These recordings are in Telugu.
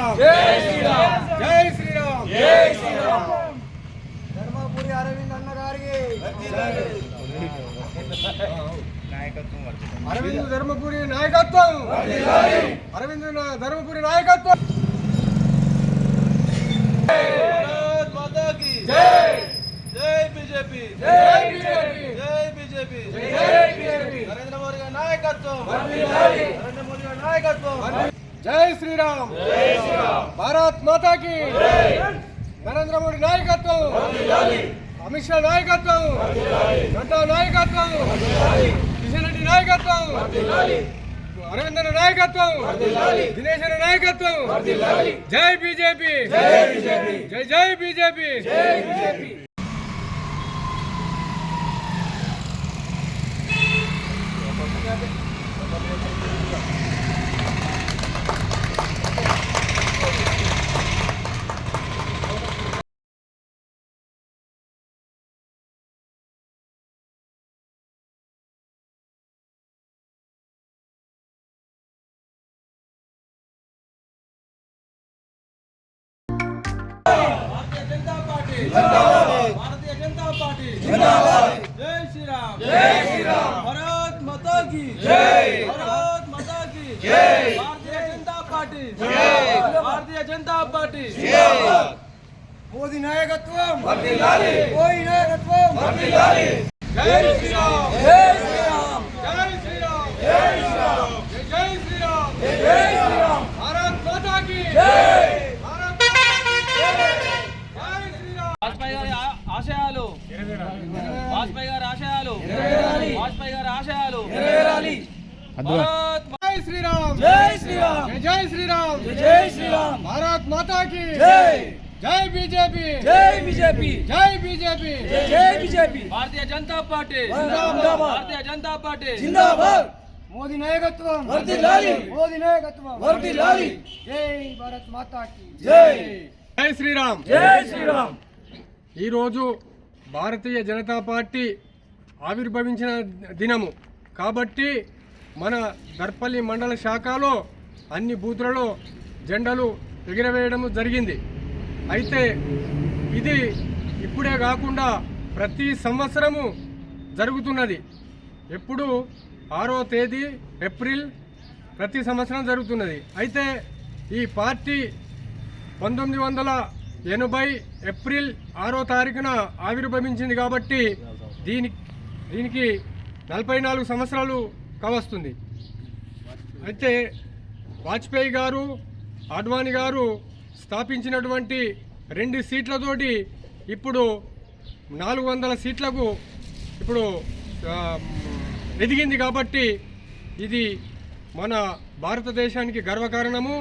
శ్రీరామ్. జై శ్రీరామ్. జై శ్రీరామ్. జై శ్రీరామ్. ధర్మపురి అరవింద్ అన్న గారికి. అరవింద్ ధర్మపురి నాయకత్వం. అరవింద్ ధర్మపురి నాయకత్వం. జై. జై బీజేపీ. జై బీజేపీ. జై బీజేపీ. జై నాయకత్వం. జై శ్రీరామ్ భారత్ మాతా కి నరేంద్ర మోడీ నాయకత్వం అమిత్ షా నాయకత్వం నడ్డా నాయకత్వం కిషన్ రెడ్డి నాయకత్వం అరవింద్ నాయకత్వం దినేష్ అన్న నాయకత్వం జై బీజేపీ జై జై బీజేపీ భారతీయ భారతీయ జనతా పార్టీ! జై శ్రీరామ్! జై శ్రీరామ్! భారత్ మాతా కీ! జై! భారత్ మాతా కీ! జై! భారతీయ జనతా పార్టీ! జై! భారతీయ జనతా పార్టీ! మోదీ నాయకత్వం! మోదీ నాయకత్వం! జై శ్రీరామ్! జై శ్రీరామ్! జై శ్రీరామ్! జై శ్రీరామ్! జై శ్రీరామ్! జై శ్రీరామ్! భారత్ మాతా కి! జై భారత్ మాతా కి జై జై శ్రీరామ్ వాజ్పేయి గారి ఆ- ఆశయాలు. వాజ్పేయి గారి ఆశయాలు. వాజ్పేయి గారి ఆశయాలు. జై శ్రీరామ్. జై శ్రీరామ్. జై శ్రీరామ్. జై శ్రీరామ్. భారత్ మాతా కి జై. జై బీజేపీ. జై బీజేపీ. జై బీజేపీ. జై బీజేపీ. భారతీయ జనతా పార్టీ. జిందాబాద్. భారతీయ జనతా పార్టీ. మోదీ నాయకత్వం. వర్ధిల్లాలి. మోదీ నాయకత్వం. వర్ధిల్లాలి. జై భారత్ మాతా కి జై. జై శ్రీరామ్. జై శ్రీరామ్. ఈరోజు భారతీయ జనతా పార్టీ ఆవిర్భవించిన దినము. కాబట్టి మన దర్పల్లి మండల శాఖలో అన్ని బూతులలో జెండాలు ఎగిరవేయడం జరిగింది. అయితే ఇది ఇప్పుడే కాకుండా ప్రతి సంవత్సరము జరుగుతున్నది. ఎప్పుడు ఆరో తేదీ ఏప్రిల్ ప్రతి సంవత్సరం జరుగుతున్నది. అయితే ఈ పార్టీ పంతొమ్మిది వందల ఎనభై ఏప్రిల్ ఆరో తారీఖున ఆవిర్భవించింది కాబట్టి దీని దీనికి నలభై నాలుగు సంవత్సరాలు కావస్తుంది. అయితే వాజ్పేయి గారు అడ్వాణి గారు స్థాపించినటువంటి రెండు సీట్లతోటి ఇప్పుడు నాలుగు వందల సీట్లకు ఇప్పుడు ఎదిగింది కాబట్టి ఇది మన భారతదేశానికి గర్వకారణము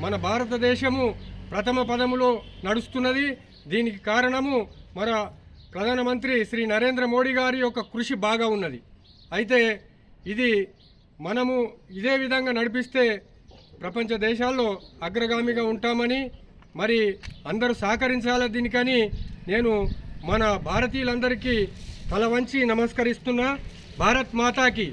మన భారతదేశము ప్రథమ పదములో నడుస్తున్నది. దీనికి కారణము మన ప్రధానమంత్రి శ్రీ నరేంద్ర మోడీ గారి యొక్క కృషి బాగా ఉన్నది. అయితే ఇది మనము ఇదే విధంగా నడిపిస్తే ప్రపంచ దేశాల్లో అగ్రగామిగా ఉంటామని మరి అందరూ సహకరించాలి దీనికని నేను మన భారతీయులందరికీ తల వంచి నమస్కరిస్తున్నా. భారత్ మాతాకి.